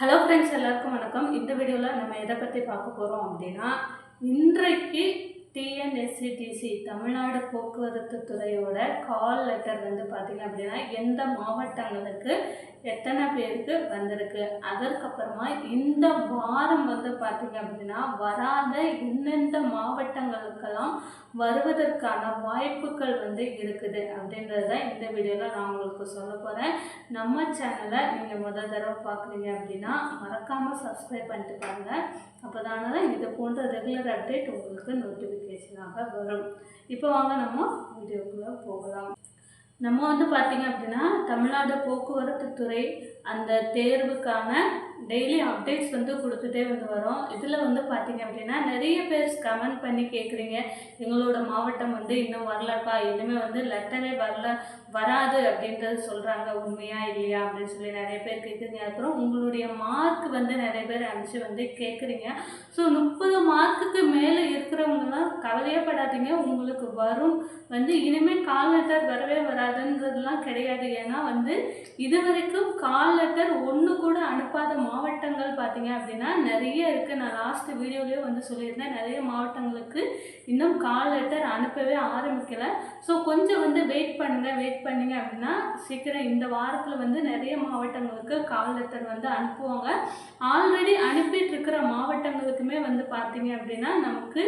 Hello friends எல்லாருக்கும் வணக்கம். இந்த வீடியோவில் நம்ம எதை பற்றி பார்க்க போகிறோம் அப்படின்னா இன்றைக்கு டிஎன்எஸ்சிடிசி தமிழ்நாடு போக்குவரத்து துறையோட கால் லெட்டர் வந்து பார்த்திங்க அப்படின்னா எந்த மாவட்டங்களுக்கு எத்தனை பேருக்கு வந்திருக்கு? அதற்கப்புறமா இந்த வாரம் வந்து பார்த்திங்க அப்படின்னா வராத எந்தெந்த மாவட்டங்களுக்கெல்லாம் வருவதற்கான வாய்ப்புகள் வந்து இருக்குது அப்படின்றது தான் இந்த வீடியோவில் நான் உங்களுக்கு சொல்ல போகிறேன் நம்ம சேனலை நீங்கள் முதல் தடவை பார்க்குறீங்க அப்படின்னா மறக்காமல் சப்ஸ்கிரைப் பண்ணிட்டு பாருங்கள் அப்போ தானே இது போன்ற ரெகுலர் அப்டேட் உங்களுக்கு நோட்டிஃபிகேஷனாக வரும். இப்போ வாங்க நம்ம வீடியோக்குள்ளே போகலாம். நம்ம வந்து பார்த்திங்க அப்படின்னா தமிழ்நாடு போக்குவரத்து துறை அந்த தேர்வுக்கான டெய்லி அப்டேட்ஸ் வந்து கொடுத்துட்டே வந்து வரோம். இதில் வந்து பார்த்திங்க அப்படின்னா நிறைய பேர் கமெண்ட் பண்ணி கேட்குறீங்க எங்களோட மாவட்டம் வந்து இன்னும் வரலப்பா. இனிமேல் வந்து லெட்டரே வரல வராது அப்படின்றது சொல்கிறாங்க உண்மையா இல்லையா அப்படின்னு சொல்லி நிறைய பேர் கேட்குறீங்க அப்புறம் உங்களுடைய மார்க் வந்து நிறைய பேர் அனுப்பிச்சு வந்து கேட்குறீங்க ஸோ முப்பது மார்க்குக்கு மேலே இருக்கிற கவலையே படாதீங்க உங்களுக்கு வரும். வந்து இனிமேல் கால் லெட்டர் வரவே வராதுன்றதுலாம் கிடையாது. ஏன்னா வந்து இது வரைக்கும் கால் லெட்டர் ஒன்று கூட அனுப்பாத மாவட்டங்கள் பார்த்தீங்க அப்படின்னா நிறைய இருக்குது நான் லாஸ்ட் வீடியோலேயே வந்து சொல்லியிருந்தேன். நிறைய மாவட்டங்களுக்கு இன்னும் கால் லெட்டர் அனுப்பவே ஆரம்பிக்கலை. ஸோ கொஞ்சம் வந்து வெயிட் பண்ணுங்கள் வெயிட் பண்ணிங்க அப்படின்னா சீக்கிரம் இந்த வாரத்தில் வந்து நிறைய மாவட்டங்களுக்கு கால் லெட்டர் வந்து அனுப்புவாங்க. ஆல்ரெடி அனுப்பிட்டு இருக்கிற மாவட்டங்களுக்குமே வந்து பார்த்தீங்க அப்படின்னா நமக்கு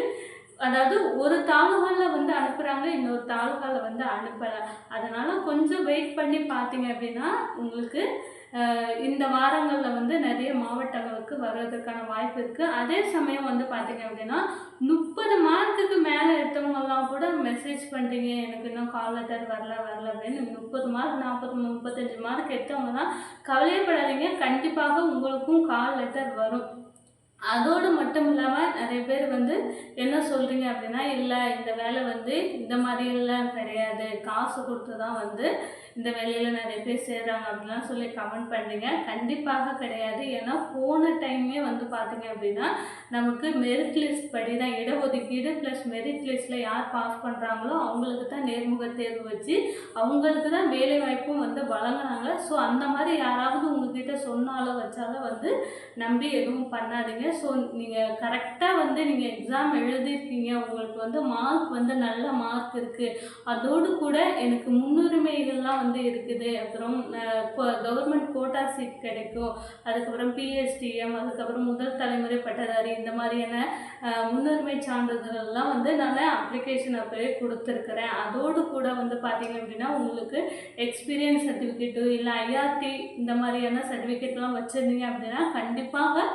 அதாவது ஒரு தாலுகாவில் வந்து அனுப்புகிறாங்க இன்னொரு தாலுகாவில் வந்து அனுப்பலை. அதனால் கொஞ்சம் வெயிட் பண்ணி பார்த்தீங்க அப்படின்னா உங்களுக்கு இந்த வாரங்களில் வந்து நிறைய மாவட்டங்களுக்கு வர்றதுக்கான வாய்ப்பு இருக்குது அதே சமயம் வந்து பார்த்திங்க அப்படின்னா முப்பது மார்க்குக்கு மேலே எடுத்தவங்கெல்லாம் கூட மெசேஜ் பண்ணுறீங்க எனக்கு இன்னும் கால் லெட்டர் வரல வரல அப்படின்னு. முப்பது மார்க் நாற்பது முப்பத்தஞ்சு மார்க் எடுத்தவங்க தான் கவலையப்படாதீங்க. கண்டிப்பாக உங்களுக்கும் கால் லெட்டர் வரும். அதோடு மட்டும் இல்லாமல் நிறைய பேர் வந்து என்ன சொல்கிறீங்க அப்படின்னா இல்லை இந்த வேலை வந்து இந்த மாதிரிலாம் கிடையாது. காசு கொடுத்து தான் வந்து இந்த வேலையில் நிறைய பேர் சேர்கிறாங்க அப்படிலாம் சொல்லி கமெண்ட் பண்ணுறீங்க கண்டிப்பாக கிடையாது. ஏன்னா போன டைமே வந்து பார்த்தீங்க அப்படின்னா நமக்கு மெரிட் லிஸ்ட் படி தான் இடஒதுக்கீடு ப்ளஸ் மெரிட் லிஸ்ட்டில் யார் பாஸ் பண்ணுறாங்களோ அவங்களுக்கு தான் நேர்முக தேர்வு வச்சு அவங்களுக்கு தான் வேலை வாய்ப்பும் வந்து வழங்கினாங்க ஸோ அந்த மாதிரி யாராவது உங்ககிட்ட சொன்னாலோ வச்சாலும் வந்து நம்பி எதுவும் பண்ணாதீங்க. ஸோ நீங்கள் கரெக்டாக வந்து நீங்கள் எக்ஸாம் எழுதியிருக்கீங்க. உங்களுக்கு வந்து மார்க் வந்து நல்ல மார்க் இருக்குது அதோடு கூட எனக்கு முன்னுரிமைகள்லாம் வந்து இருக்குது. அப்புறம் கவர்மெண்ட் கோட்டா சீட் கிடைக்கும். அதுக்கப்புறம் பிஎஸ்டிஎம் அதுக்கப்புறம் முதல் தலைமுறை பட்டதாரி இந்த மாதிரியான முன்னுரிமை சான்றிதழ்லாம் வந்து நான் அப்ளிகேஷன் அப்போவே கொடுத்துருக்குறேன். அதோடு கூட வந்து பார்த்தீங்க அப்படின்னா உங்களுக்கு எக்ஸ்பீரியன்ஸ் சர்டிஃபிகேட்டு இல்லை ஐஆர்டி இந்த மாதிரியான சர்டிஃபிகேட்லாம் வச்சுருந்தீங்க அப்படின்னா கண்டிப்பாக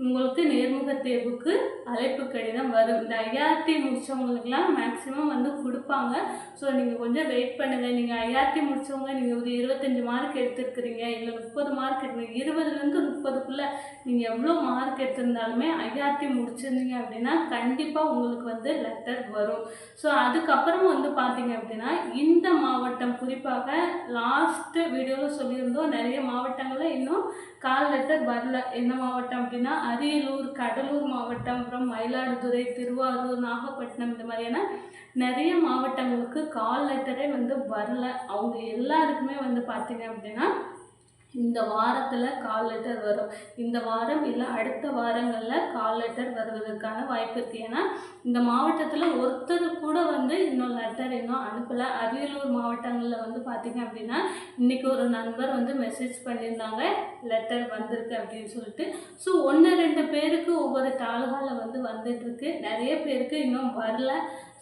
உங்களுக்கு நேர்முக தேர்வுக்கு அழைப்பு கடிதம் வரும். இந்த ஐஆர்டி முடித்தவங்களுக்குலாம் மேக்ஸிமம் வந்து கொடுப்பாங்க. ஸோ நீங்கள் கொஞ்சம் வெயிட் பண்ணுங்கள் நீங்கள் ஐஆர்டி முடித்தவங்க நீங்கள் ஒரு இருபத்தஞ்சி மார்க் எடுத்துருக்குறீங்க. இல்லை முப்பது மார்க் எடுத்துருங்க இருபதுலேருந்து முப்பதுக்குள்ளே நீங்கள் எவ்வளோ மார்க் எடுத்திருந்தாலுமே ஐஆர்டி முடிச்சிருந்தீங்க அப்படின்னா கண்டிப்பாக உங்களுக்கு வந்து லெட்டர் வரும். ஸோ அதுக்கப்புறம் வந்து பார்த்தீங்க அப்படின்னா இந்த மாவட்டம் குறிப்பாக லாஸ்ட்டு வீடியோவில் சொல்லியிருந்தோம். நிறைய மாவட்டங்களில் இன்னும் கால் லெட்டர் வரல. என்ன மாவட்டம் அப்படின்னா அரியலூர் கடலூர் மாவட்டம் அப்புறம் மயிலாடுதுறை திருவாரூர் நாகப்பட்டினம் இந்த மாதிரியான நிறைய மாவட்டங்களுக்கு கால் லெட்டரே வந்து வரல. அவங்க எல்லாருக்குமே வந்து பார்த்திங்க அப்படின்னா இந்த வாரத்தில் கால் லெட்டர் வரும். இந்த வாரம் இல்லை அடுத்த வாரங்களில் கால் லெட்டர் வருவதற்கான வாய்ப்பு இருக்குது ஏன்னா இந்த மாவட்டத்தில் ஒருத்தர் கூட வந்து இன்னும் லெட்டர் இன்னும் அனுப்பலை. அரியலூர் மாவட்டங்களில் வந்து பார்த்திங்க அப்படின்னா இன்றைக்கி ஒரு நண்பர் வந்து மெசேஜ் பண்ணியிருந்தாங்க லெட்டர் வந்திருக்கு அப்படின்னு சொல்லிட்டு. ஸோ ஒன்று ரெண்டு பேருக்கு ஒவ்வொரு தாலுகாவில் வந்து வந்துட்டுருக்கு. நிறைய பேருக்கு இன்னும் வரல.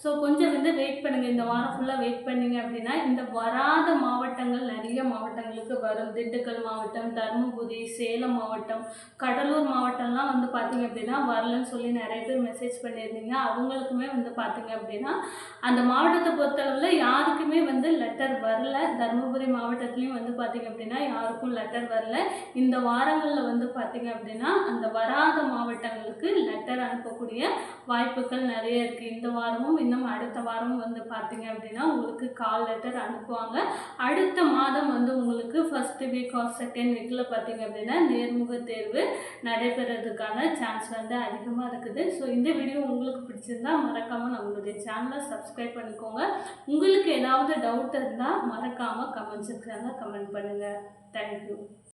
ஸோ கொஞ்சம் வந்து வெயிட் பண்ணுங்கள் இந்த வாரம் ஃபுல்லாக வெயிட் பண்ணிங்க அப்படின்னா இந்த வராத மாவட்டங்கள் நிறைய மாவட்டங்களுக்கு வரும். திண்டுக்கல் மாவட்டம் தருமபுரி சேலம் மாவட்டம் கடலூர் மாவட்டம்லாம் வந்து பார்த்திங்க அப்படின்னா வரலன்னு சொல்லி நிறைய பேர் மெசேஜ் பண்ணியிருந்தீங்க. அவங்களுக்குமே வந்து பார்த்திங்க அப்படின்னா அந்த மாவட்டத்தை பொறுத்தளவில் யாருக்குமே வந்து லெட்டர் வரல. தருமபுரி மாவட்டத்துலேயும் வந்து பார்த்திங்க அப்படின்னா யாருக்கும் லெட்டர் வரல. இந்த வாரங்களில் வந்து பார்த்திங்க அப்படின்னா அந்த வராத மாவட்டங்களுக்கு லெட்டர் அனுப்பக்கூடிய வாய்ப்புகள் நிறைய இருக்குது இந்த வாரமும் இன்னும் அடுத்த வாரமும் வந்து பார்த்தீங்க அப்படின்னா உங்களுக்கு கால் லெட்டர் அனுப்புவாங்க. அடுத்த மாதம் வந்து உங்களுக்கு ஃபஸ்ட்டு வீக் ஆர் செகண்ட் வீக்கில் பார்த்தீங்க அப்படின்னா நேர்முக தேர்வு நடைபெறதுக்கான சான்ஸ் வந்து அதிகமாக இருக்குது. ஸோ இந்த வீடியோ உங்களுக்கு பிடிச்சிருந்தா மறக்காமல் நம்மளுடைய சேனலை சப்ஸ்கிரைப் பண்ணிக்கோங்க. உங்களுக்கு ஏதாவது டவுட் இருந்தால் மறக்காமல் கமெண்ட் செக்ஷனில் கமெண்ட் பண்ணுங்கள் தேங்க்யூ